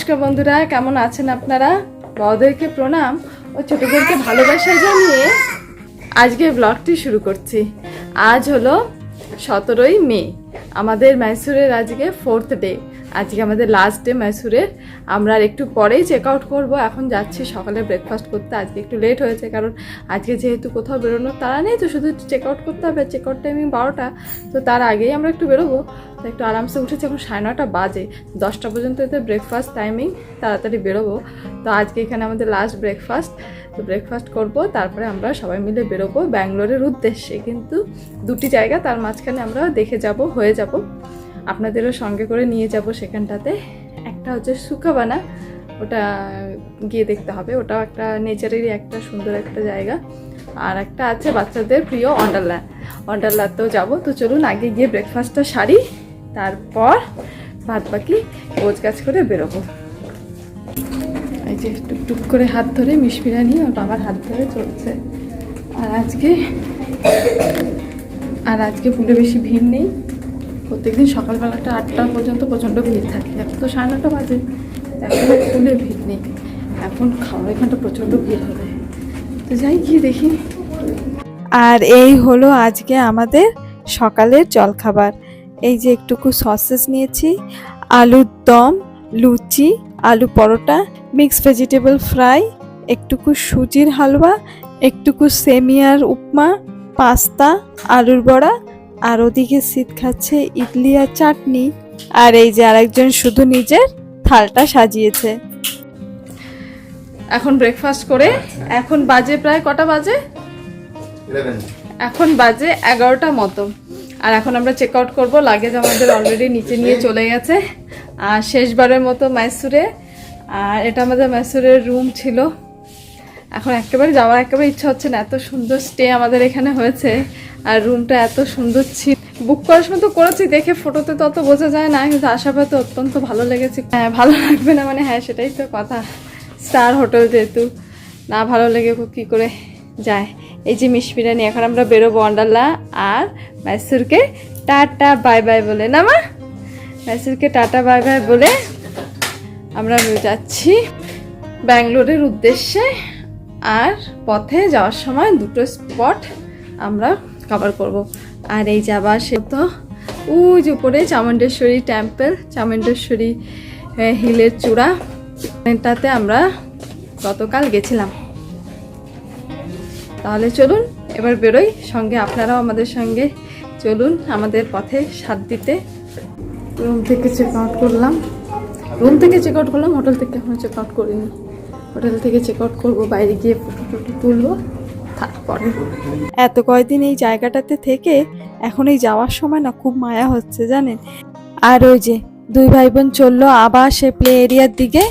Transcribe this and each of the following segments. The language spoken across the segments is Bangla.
নমস্কার বন্ধুরা, কেমন আছেন আপনারা? বড়দেরকে প্রণাম ও ছোটদেরকে ভালোবাসা জানিয়ে আজকে ব্লগটি শুরু করছি। আজ হলো সতেরোই মে, আমাদের মাইসুরের আজকে ফোর্থ ডে আজকে আমাদের লাস্ট ডে মাইসুরের আমরা আর একটু পরেই চেক আউট করব। এখন যাচ্ছি সকালে ব্রেকফাস্ট করতে। আজকে একটু লেট হয়েছে কারণ আজকে যেহেতু কোথাও বেরোনোর তারা নেই, তো শুধু চেক আউট করতে হবে। চেক আউট টাইমিং বারোটা। তো তার আগেই আমরা একটু বেরোবো। তো একটু আরামসে উঠেছি এখন সাড়ে নটা বাজে, দশটা পর্যন্ত এতে ব্রেকফাস্ট টাইমিং তাড়াতাড়ি বেরোবো। তো আজকে এখানে আমাদের লাস্ট ব্রেকফাস্ট তো ব্রেকফাস্ট করব, তারপরে আমরা সবাই মিলে বেরোবো ব্যাঙ্গালোরের উদ্দেশ্যে। কিন্তু দুটি জায়গা, তার মাঝখানে আমরা দেখে যাব, হয়ে যাব। আপনাদেরও সঙ্গে করে নিয়ে যাব সেখানটাতে। একটা হচ্ছে সুকাবানা, ওটা গিয়ে দেখতে হবে। ওটাও একটা নেচারেরই একটা সুন্দর একটা জায়গা। আর একটা আছে বাচ্চাদের প্রিয় অন্ডারল্যান্ড অন্ডারল্যান্ডতেও যাব, তো চলুন আগে গিয়ে ব্রেকফাস্টটা সারি, তারপর বাদ বাকি, গোছ গাছ করে বেরোবো। এই যে টুকটুক করে হাত ধরে মিশমিরানি ওর বাবার হাত ধরে চলছে। আর আজকে আর আজকে পুলে বেশি ভিড় নেই। প্রত্যেকদিন সকালবেলাটা আটটা পর্যন্ত প্রচণ্ড ভিড় থাকে। এখন তো সাড়ে নটা বাজে। এখন পুলে ভিড় নেই। এখন খাওয়ার এখানটা প্রচণ্ড ভিড় হবে। তো যাই গিয়ে দেখি। আর এই হলো আজকে আমাদের সকালের জলখাবার। এই যে একটুকু সসেস নিয়েছি, আলুর দম, লুচি, আলু পরোটা মিক্স ভেজিটেবল ফ্রাই, একটুকু সুজির হালুয়া, একটুকু সেমিয়ার উপমা, পাস্তা, আলুর বড়া আর ওদিকে শীত খাচ্ছে ইডলি আর চাটনি। আর এই যে আরেকজন শুধু নিজের থালটা সাজিয়েছে। এখন ব্রেকফাস্ট করে এখন বাজে প্রায় কটা বাজে? এখন বাজে এগারোটা মতো। আর এখন আমরা চেক আউট করব লাগেজ আমাদের অলরেডি নিচে নিয়ে চলে গেছে। আর শেষবারের মতো মাইসুরে আর এটা আমাদের মাইসুরের রুম ছিল। এখন একেবারে যাওয়ার একেবারে ইচ্ছা হচ্ছে না। এত সুন্দর স্টে আমাদের এখানে হয়েছে আর রুমটা এত সুন্দর ছিল। বুক করার সময় তো করেছি, দেখে ফটোতে তো অত বোঝা যায় না, কিন্তু আশাপাতে অত্যন্ত ভালো লেগেছে। হ্যাঁ ভালো লাগবে না মানে হ্যাঁ সেটাই তো কথা। স্টার হোটেল যেহেতু, না ভালো লেগে কী করে যায়। এই যে মিশ বিরিয়ানি, এখন আমরা বেরোবো অন্ডাল্লা আর মাইসুরকে টাটা বাই বাই বলে। না মা? মাইসুরকে টাটা বাই বাই বলে আমরা যাচ্ছি। ব্যাঙ্গালোরের উদ্দেশ্যে। আর পথে যাওয়ার সময় দুটো স্পট আমরা কভার করব। আর এই যাবার সে তো যে উপরে চামুণ্ডেশ্বরী টেম্পল চামুণ্ডেশ্বরী হিলের চূড়া। এটাতে আমরা গতকাল গেছিলাম। তাহলে চলুন, এবার বেরোই। সঙ্গে আপনারাও আমাদের সঙ্গে চলুন আমাদের পথে সাথ দিতে। রুম থেকে চেক আউট করলাম। রুম থেকে চেক আউট করলাম হোটেল থেকে এখনও চেক আউট করিনি। হোটেল থেকে চেক আউট করব, বাইরে গিয়ে ফটো টটো তুলবো, তারপরে। এত কয়দিন এই জায়গাটাতে থেকে এখন এই যাওয়ার সময় না খুব মায়া হচ্ছে, জানেন? আর ওই যে দুই ভাই বোন চলল আবার সে প্লে এরিয়ার দিকে,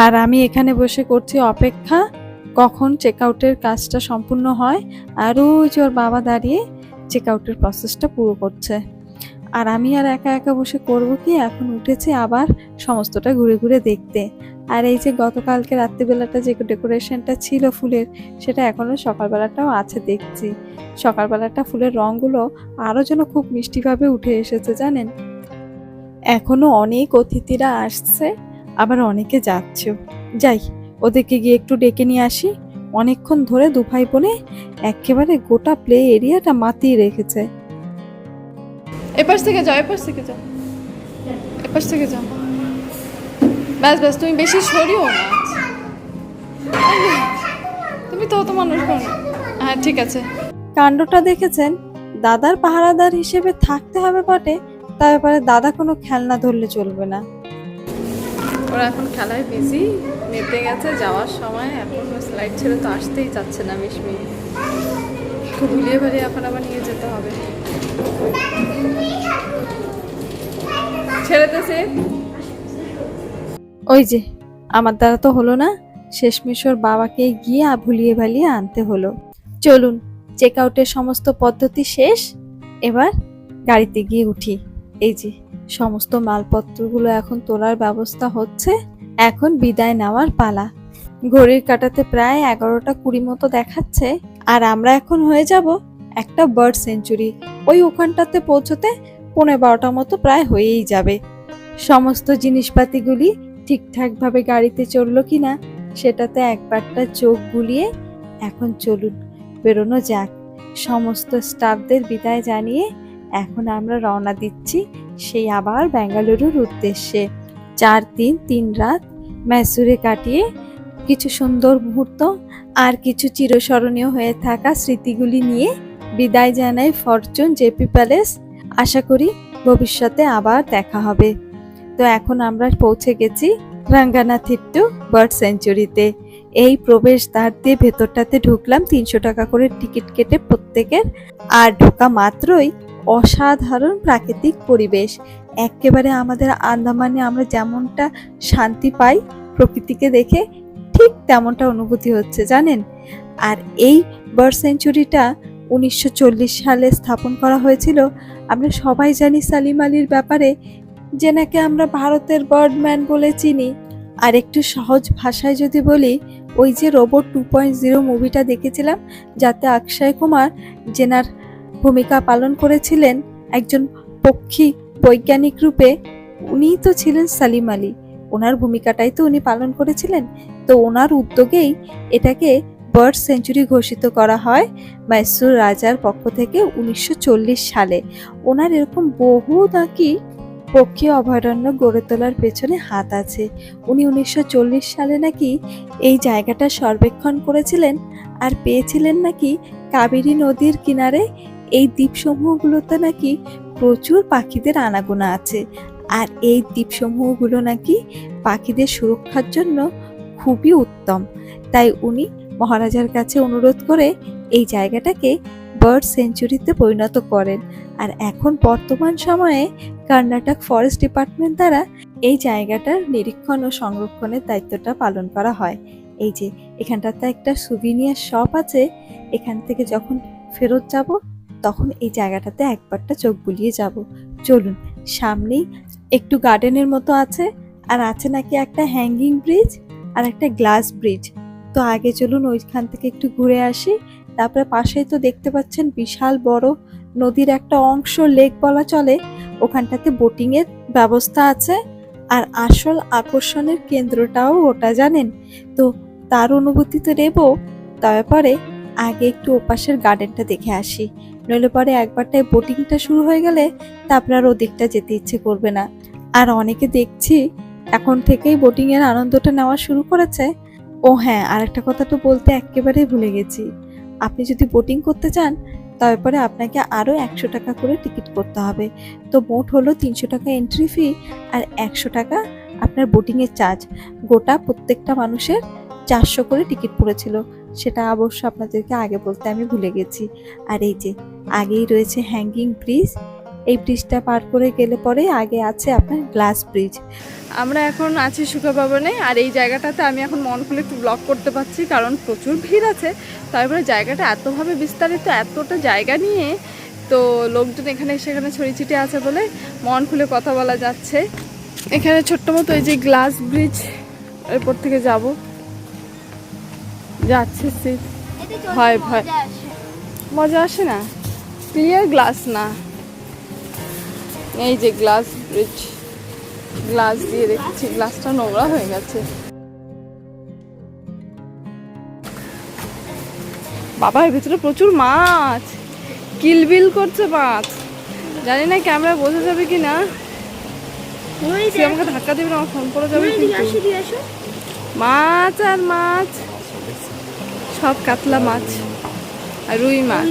আর আমি এখানে বসে করছি অপেক্ষা, কখন চেক আউটের কাজটা সম্পূর্ণ হয়, আর ওই যে ওর বাবা দাঁড়িয়ে চেক আউটের প্রসেসটা পুরো করছে। আর আমি আর একা একা বসে করব কি? এখন উঠেছি আবার সমস্তটা ঘুরে ঘুরে দেখতে। আর এই যে গতকালকে রাত্রিবেলাটা যে ডেকোরেশনটা ছিল ফুলের, সেটা এখনও সকালবেলাটাও আছে দেখছি। সকালবেলাটা ফুলের রঙগুলো আরও যেন খুব মিষ্টিভাবে উঠে এসেছে, জানেন? এখনও অনেক অতিথিরা আসছে, আবার অনেকে যাচ্ছেও যাই, ওদেরকে গিয়ে একটু ডেকে নিয়ে আসি। অনেকক্ষণ ধরে দু ভাই বোনে একেবারে গোটা প্লে এরিয়াটা মাতিয়ে রেখেছে। এপাশ থেকে যাও এপাশ থেকে যাও। এপাশ থেকে যাও। ব্যাস ব্যাস তুমি বেশি সরিও না। তুমি তো অত মানুষ করো না। হ্যাঁ ঠিক আছে। কাণ্ডটা দেখেছেন? দাদার পাহারাদার হিসেবে থাকতে হবে বটে তা ব্যাপারে দাদা কোনো খেলনা ধরলে চলবে না। ওরা এখন খেলায় বিজি মেতে গেছে যাওয়ার সময়। এখন স্লাইড ছেড়ে তো আসতেই চাচ্ছে না মিশমি খুব ভুলিয়ে ভালিয়ে এখন আবার নিয়ে যেতে হবে। ওই যে, আমার দ্বারা তো হলো না, শেষমেশ ওর বাবাকে গিয়ে ভুলিয়ে ভালিয়ে আনতে হলো। চলুন চেক আউটের সমস্ত পদ্ধতি শেষ, এবার গাড়িতে গিয়ে উঠি। এই যে, সমস্ত মালপত্রগুলো এখন তোলার ব্যবস্থা হচ্ছে, এখন বিদায় নেওয়ার পালা। ঘড়ির কাটাতে প্রায় এগারোটা কুড়ি মতো দেখাচ্ছে, আর আমরা এখন হয়ে যাব একটা বার্ড সেঞ্চুরি ওই ওখানটাতে পৌঁছতে পৌনে বারোটা মতো প্রায় হয়েই যাবে। সমস্ত জিনিসপাতিগুলি ঠিকঠাকভাবে গাড়িতে চলল কি না, সেটাতে একবারটা চোখ বুলিয়ে এখন চলুন, বেরোনো যাক। সমস্ত স্টাফদের বিদায় জানিয়ে এখন আমরা রওনা দিচ্ছি সেই আবার বেঙ্গালুরুর উদ্দেশ্যে। চার দিন, তিন রাত ম্যাসুরে কাটিয়ে কিছু সুন্দর মুহূর্ত আর কিছু চিরস্মরণীয় হয়ে থাকা স্মৃতিগুলি নিয়ে বিদায় জানাই ফরচুন জেপি প্যালেস। আশা করি ভবিষ্যতে আবার দেখা হবে। তো এখন আমরা পৌঁছে গেছি রাঙ্গানাথিট্টু বার্ড সেঞ্চুরিতে এই প্রবেশ দ্বার দিয়ে ভেতরটাতে ঢুকলাম তিনশো টাকা করে টিকিট কেটে প্রত্যেকের। আর ঢোকা মাত্রই অসাধারণ প্রাকৃতিক পরিবেশ। একেবারে আমাদের আন্দামানে আমরা যেমনটা শান্তি পাই প্রকৃতিকে দেখে, ঠিক তেমনটা অনুভূতি হচ্ছে, জানেন? আর এই বার্ড সেঞ্চুরিটা উনিশশো চল্লিশ সালে স্থাপন করা হয়েছিল। আমরা সবাই জানি সালিম আলীর ব্যাপারে যে নাকি আমরা ভারতের বার্ডম্যান বলে চিনি। আর একটু সহজ ভাষায় যদি বলি, ওই যে রোবট টু পয়েন্ট জিরো মুভিটা দেখেছিলাম, যাতে অক্ষয় কুমার জেনার ভূমিকা পালন করেছিলেন, একজন পক্ষী বৈজ্ঞানিক রূপে, উনিই তো ছিলেন সালিম আলী। ওনার ভূমিকাটাই তো উনি পালন করেছিলেন। তো ওনার উদ্যোগেই এটাকে বার্ড সেঞ্চুরি ঘোষিত করা হয় মাইসুর রাজার পক্ষ থেকে উনিশশো চল্লিশ সালে। ওনার এরকম বহু নাকি পক্ষী অভয়ারণ্য গড়ে তোলার পেছনে হাত আছে। উনি উনিশশো চল্লিশ সালে নাকি এই জায়গাটা সর্বেক্ষণ করেছিলেন আর পেয়েছিলেন নাকি কাবেরী নদীর কিনারে এই দ্বীপসমূহগুলোতে নাকি প্রচুর পাখিদের আনাগোনা আছে। আর এই দ্বীপসমূহগুলো নাকি পাখিদের সুরক্ষার জন্য খুবই উত্তম। তাই উনি মহারাজার কাছে অনুরোধ করে এই জায়গাটাকে বার্ড সেঞ্চুরিতে পরিণত করেন। আর এখন বর্তমান সময়ে কর্ণাটক ফরেস্ট ডিপার্টমেন্ট দ্বারা এই জায়গাটার নিরীক্ষণ ও সংরক্ষণের দায়িত্বটা পালন করা হয়। এই যে, এখানটাতে একটা সুভিনিয়ার শপ আছে। এখান থেকে যখন ফেরত যাব, তখন এই জায়গাটাতে একবারটা চোখ বুলিয়ে যাব। চলুন, সামনেই একটু গার্ডেনের মতো আছে। আর আছে নাকি একটা হ্যাঙ্গিং ব্রিজ আর একটা গ্লাস ব্রিজ তো আগে চলুন ওইখান থেকে একটু ঘুরে আসি। তারপরে পাশেই তো দেখতে পাচ্ছেন বিশাল বড় নদীর একটা অংশ, লেক বলা চলে। ওখানটাতে বোটিংয়ের ব্যবস্থা আছে। আর আসল আকর্ষণের কেন্দ্রটাও ওটা, জানেন? তো তার অনুভূতি তো নেব। তারপরে আগে একটু ওপাশের গার্ডেনটা দেখে আসি। নইলে পরে একবারটায় বোটিংটা শুরু হয়ে গেলে তারপরে আর ওদিকটা যেতে ইচ্ছে করবে না। আর অনেকে দেখছি এখন থেকেই বোটিংয়ের আনন্দটা নেওয়া শুরু করেছে। ও হ্যাঁ আর একটা কথা তো বলতে একেবারেই ভুলে গেছি। আপনি যদি বোটিং করতে চান, তারপরে আপনাকে আরও একশো টাকা করে টিকিট করতে হবে। তো মোট হলো তিনশো টাকা এন্ট্রি ফি আর একশো টাকা আপনার বোটিংয়ের চার্জ গোটা প্রত্যেকটা মানুষের চারশো করে টিকিট পড়েছিল। সেটা অবশ্য আপনাদেরকে আগে বলতে আমি ভুলে গেছি। আর এই যে, আগেই রয়েছে হ্যাঙ্গিং ব্রিজ এই ব্রিজটা পার করে গেলে পরে আগে আছে আপনার গ্লাস ব্রিজ আমরা এখন আছি সুখা ভবনে আর এই জায়গাটাতে আমি এখন মন খুলে একটু ব্লগ করতে পারছি কারণ প্রচুর ভিড় আছে। তারপরে জায়গাটা এতভাবে বিস্তারিত এতটা জায়গা নিয়ে তো লোকজন এখানে সেখানে ছড়িয়ে ছিটে আছে বলে মন খুলে কথা বলা যাচ্ছে। এখানে ছোট্ট মতো এই যে গ্লাস ব্রিজ এরপর থেকে যাব। যাচ্ছে শীত ভয়। ভয় মজা আসে না? ক্লিয়ার গ্লাস না। এই যে গ্লাস ব্রিজ গ্লাস দিয়ে দেখছি গ্লাসটা নোংরা হয়ে গেছে। বাবা এর ভিতরে প্রচুর মাছ। কিলবিল করছে মাছ। জানি না ক্যামেরা বোঝা যাবে কি না। সে আমাকে ধাক্কা দেবে না আমার ফোন করে যাবে মাছ আর মাছ। সব কাতলা মাছ। আর রুই মাছ।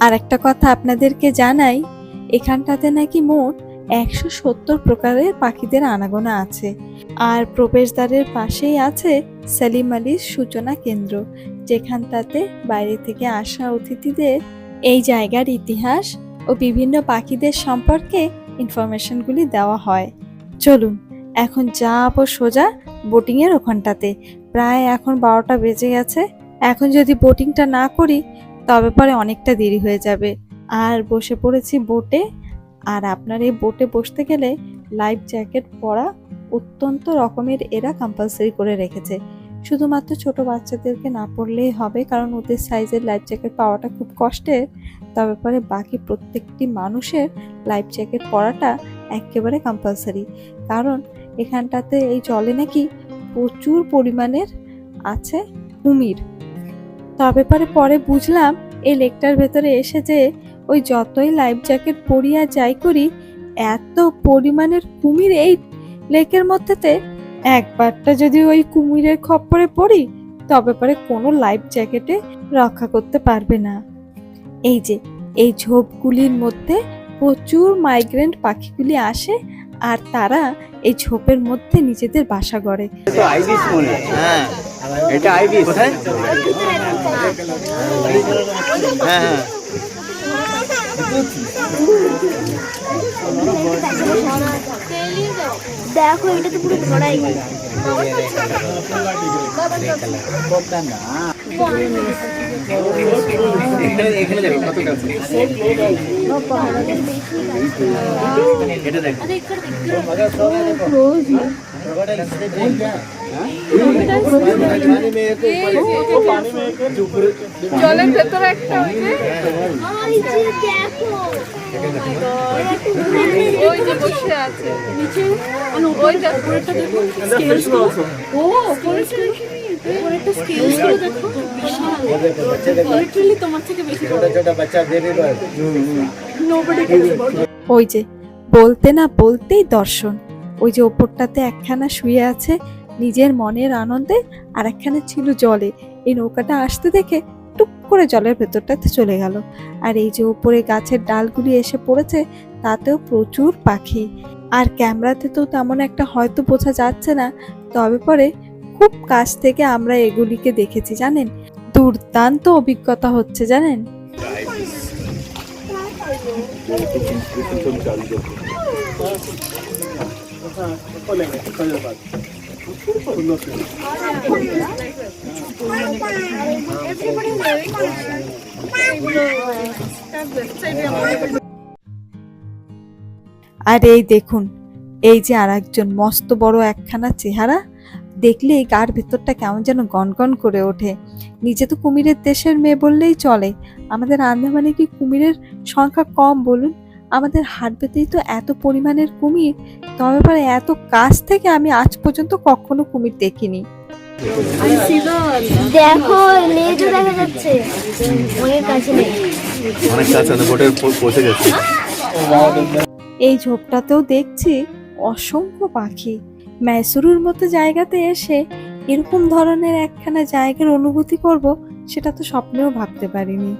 আর একটা কথা আপনাদেরকে জানাই, এখানটাতে নাকি মোট একশো সত্তর প্রকারের পাখিদের আনাগোনা আছে। আর প্রবেশদ্বারের পাশেই আছে সেলিম আলীর সূচনা কেন্দ্র, যেখানটাতে বাইরে থেকে আসা অতিথিদের এই জায়গার ইতিহাস ও বিভিন্ন পাখিদের সম্পর্কে ইনফরমেশনগুলি দেওয়া হয়। চলুন, এখন যাব সোজা বোটিংয়ের ওখানটাতে। প্রায় এখন বারোটা বেজে গেছে। এখন যদি বোটিংটা না করি তবে পরে অনেকটা দেরি হয়ে যাবে। আর বসে পড়েছি বোটে। আর আপনার এই বোটে বসতে গেলে লাইফ জ্যাকেট পরা অত্যন্ত রকমের এরা কম্পালসারি করে রেখেছে। শুধুমাত্র ছোট বাচ্চাদেরকে না পড়লেই হবে, কারণ ওদের সাইজের লাইফ জ্যাকেট পাওয়াটা খুব কষ্টের। তবে পরে বাকি প্রত্যেকটি মানুষের লাইফ জ্যাকেট পরাটা একেবারে কম্পালসারি কারণ এখানটাতে এই জলে নাকি প্রচুর পরিমাণের আছে কুমির। তবে পরে পরে বুঝলাম এই লেকটার ভেতরে এসে যে ওই যতই লাইফ জ্যাকেট পরিয়া যাই করি, এত পরিমাণের কুমির এই লেকের মধ্যেতে। একবারটা যদি ওই কুমিরের খপ্পরে পড়ি, তবে পরে কোনো লাইফ জ্যাকেটে রক্ষা করতে পারবে না। এই যে, এই ঝোপগুলির মধ্যে প্রচুর মাইগ্রেন্ট পাখিগুলি আসে আর তারা এই ঝোপের মধ্যে নিজেদের বাসা গড়ে তো আইবিস মনে হয়। হ্যাঁ এটা আইবিস কোথায় হ্যাঁ হ্যাঁ দেখো এটা তো পুরো ভরাই জলের ভেতরে একটা ওই যে ওই যে বসে আছে। ওই দেখো ও ওই যে, বলতে না বলতেই দর্শন। ওই যে ওপরটাতে একখানা শুয়ে আছে নিজের মনের আনন্দে, আর একখানা ছিল জলে। এই নৌকাটা আসতে দেখে টুক করে জলের ভেতরটাতে চলে গেল। আর এই যে উপরে গাছের ডালগুলি এসে পড়েছে, তাতেও প্রচুর পাখি। আর ক্যামেরাতে তো তেমন একটা হয়তো বোঝা যাচ্ছে না, তবে পরে খুব কাছ থেকে আমরা এগুলিকে দেখেছি, জানেন? দুর্দান্ত অভিজ্ঞতা হচ্ছে, জানেন? আর এই দেখুন, এই যে আর একজন মস্ত বড় একখানা চেহারা দেখলে এই গার ভেতরটা কেমন যেন গনগন করে ওঠে। নিজে তো কুমিরের দেশের মেয়ে বললেই চলে। আমাদের আন্দামানে কি কুমিরের সংখ্যা কম বলুন? আমাদের হাটবেতেই তো এত পরিমাণের কুমির। তবে পরে এত কাছ থেকে আমি আজ পর্যন্ত কখনো কুমির দেখিনি। দেখো লেজও দেখা যাচ্ছে। অনেক কাছে নেই। অনেক কাছে বোটের পৌঁছে যাচ্ছে এই ঝোপটাতেও দেখছি অসংখ্য পাখি। ম্যাসুরুর মতো জায়গাতে এসে এরকম ধরনের একখানা জায়গার অনুভূতি করব, সেটা তো স্বপ্নেও ভাবতে পারিনি।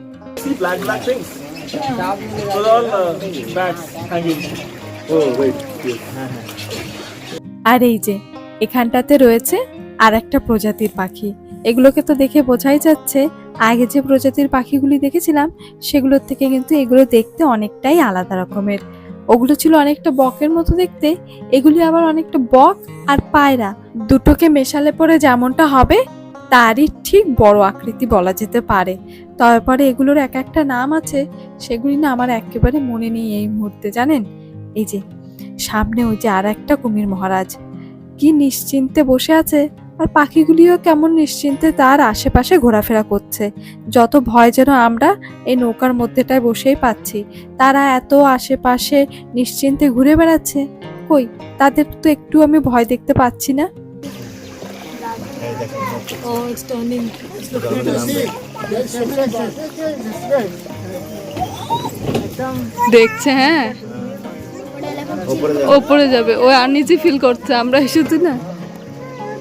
আর এই যে, এখানটাতে রয়েছে আর একটা প্রজাতির পাখি। এগুলোকে তো দেখে বোঝাই যাচ্ছে, আগে যে প্রজাতির পাখিগুলি দেখেছিলাম, সেগুলোর থেকে কিন্তু এগুলো দেখতে অনেকটাই আলাদা রকমের। ওগুলো ছিল অনেকটা বকের মতো দেখতে, এগুলি আবার অনেকটা বক আর পায়রা। দুটোকে মেশালে পরে যেমনটা হবে, তারই ঠিক বড় আকৃতি বলা যেতে পারে। তারপরে এগুলোর এক একটা নাম আছে, সেগুলি না আমার একেবারে মনে নেই এই মুহূর্তে, জানেন? এই যে, সামনে ওই যে আর একটা কুমির মহারাজ। কি নিশ্চিন্তে বসে আছে আর পাখিগুলিও কেমন নিশ্চিন্তে তার আশেপাশে ঘোরাফেরা করছে। যত ভয় যেন আমরা এই নৌকার মধ্যেটায় বসেই পাচ্ছি তারা এত আশেপাশে নিশ্চিন্তে ঘুরে বেড়াচ্ছে। কই তাদের তো একটু আমি ভয় দেখতে পাচ্ছি না। দেখছে হ্যাঁ? ওপরে যাবে। ও আর নিচে ফিল করছে আমরা এসেছি না?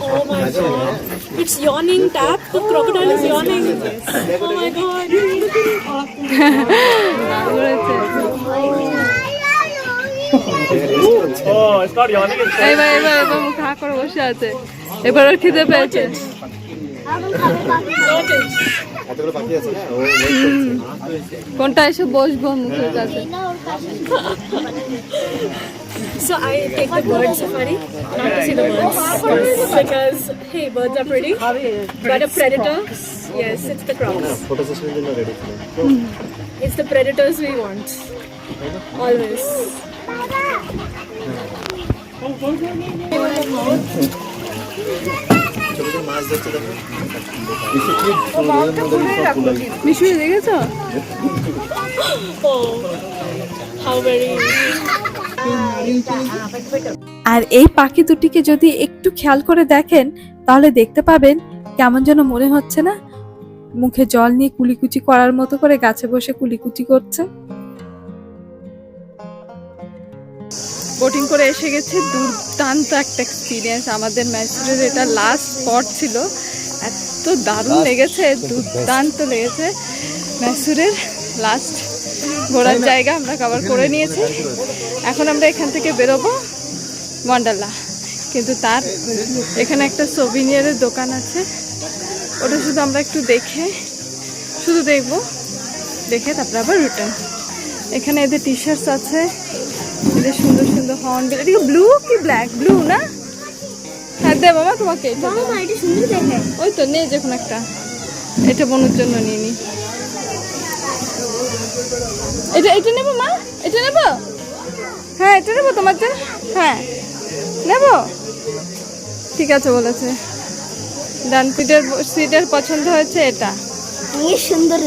Oh, going up. It's yawning tap. The crocodile is yawning. Oh my god. Oh, it's not yawning. It's এবার এবার এবার মুখ হা করে বসে আছে এবার খিদে পেয়েছে এতগুলো পাখি আছে না ও wait করছে কোনটা এসে বসবো মুখের কাছে So I take the bird safari, not to see the birds, because hey, birds are pretty, but a predator, yes, it's the crows. Photo সেশনের জন্য রেডি ছিল It's the predators we want, always. আর এই পাখি দুটিকে যদি একটু খেয়াল করে দেখেন, তাহলে দেখতে পাবেন কেমন যেন মনে হচ্ছে না। মুখে জল নিয়ে কুলিকুচি করার মতো করে গাছে বসে কুলিকুচি করছে। বোটিং করে এসে গেছে। দুর্দান্ত একটা এক্সপিরিয়েন্স আমাদের ম্যাচুরের এটা লাস্ট স্পট ছিল। এত দারুণ লেগেছে দুর্দান্ত লেগেছে। ম্যাসুরের লাস্ট ঘোরার জায়গা আমরা কভার করে নিয়েছি। এখন আমরা এখান থেকে বেরোবো মন্ডালা কিন্তু তার এখানে একটা সোভিনিয়ারের দোকান আছে। ওটা শুধু আমরা একটু দেখে শুধু দেখব। দেখে তারপরে আবার রিটার্ন এখানে এদের টি শার্টস আছে। এদের সুন্দর সুন্দর হর্ন এটা ব্লু কি ব্ল্যাক ব্লু না? হ্যাঁ দে বাবা তোমাকে এটা মা এটা সুন্দর ওই তো নেই যখন একটা। এটা বোনের জন্য নিয়ে নি। এটা এটা নেব মা? এটা নেব? হ্যাঁ এটা নেব তোমার জন্য। হ্যাঁ নেব? ঠিক আছে বলেছে। ডান সিটের সিটের পছন্দ হয়েছে এটা। সুন্দর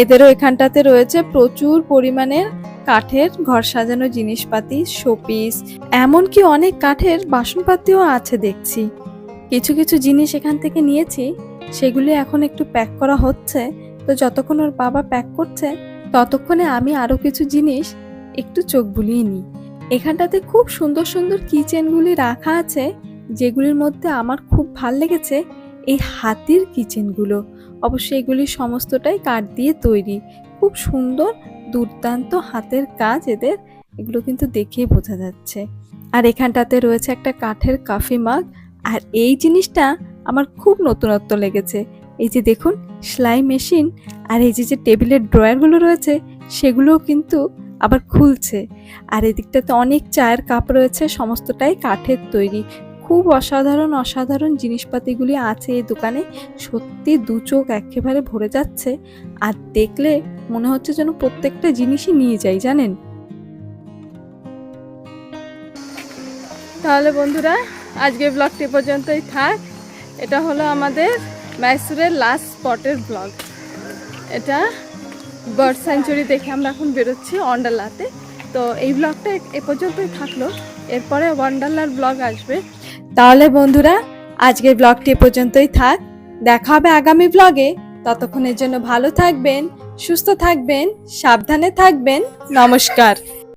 এদেরও এখানটাতে রয়েছে প্রচুর পরিমাণের কাঠের ঘর সাজানো জিনিসপাতি, শোপিস, এমনকি অনেক কাঠের বাসনপাতিও আছে দেখছি। কিছু কিছু জিনিস এখান থেকে নিয়েছি, সেগুলি এখন একটু প্যাক করা হচ্ছে। তো যতক্ষণ ওর বাবা প্যাক করছে, ততক্ষণে আমি আরও কিছু জিনিস একটু চোখ বুলিয়ে নিই। এখানটাতে খুব সুন্দর সুন্দর কিচেনগুলি রাখা আছে, যেগুলির মধ্যে আমার খুব ভালো লেগেছে এই হাতির কিচেনগুলো। অবশ্য এগুলি সমস্তটাই কাঠ দিয়ে তৈরি। খুব সুন্দর দুর্দান্ত হাতের কাজ এদের, এগুলো কিন্তু দেখেই বোঝা যাচ্ছে। আর এখানটাতে রয়েছে একটা কাঠের কাফি মাগ আর এই জিনিসটা আমার খুব নতুনত্ব লেগেছে। এই যে দেখুন, সেলাই মেশিন আর এই যে যে টেবিলের ড্রয়ারগুলো রয়েছে, সেগুলোও কিন্তু আবার খুলছে। আর এদিকটাতে অনেক চায়ের কাপ রয়েছে, সমস্তটাই কাঠের তৈরি। খুব অসাধারণ অসাধারণ জিনিসপাতিগুলি আছে এই দোকানে। সত্যি দু চোখ একেবারে ভরে যাচ্ছে। আর দেখলে মনে হচ্ছে যেন প্রত্যেকটা জিনিসই নিয়ে যাই, জানেন? তাহলে বন্ধুরা, আজকের ব্লগটি পর্যন্তই থাক। এটা হলো আমাদের মাইসুরের লাস্ট স্পটের ব্লগ এটা বার্ড স্যাঞ্চুরি দেখে আমরা এখন বেরোচ্ছি ওয়ান্ডারলাতে তো এই ব্লগটা এ পর্যন্তই থাকল। এরপরে ওয়ান্ডারলার ব্লগ আসবে। তাহলে বন্ধুরা, আজকের ব্লগটি পর্যন্তই থাক। দেখা হবে আগামী ব্লগে ততক্ষণের জন্য ভালো থাকবেন, সুস্থ থাকবেন, সাবধানে থাকবেন। নমস্কার।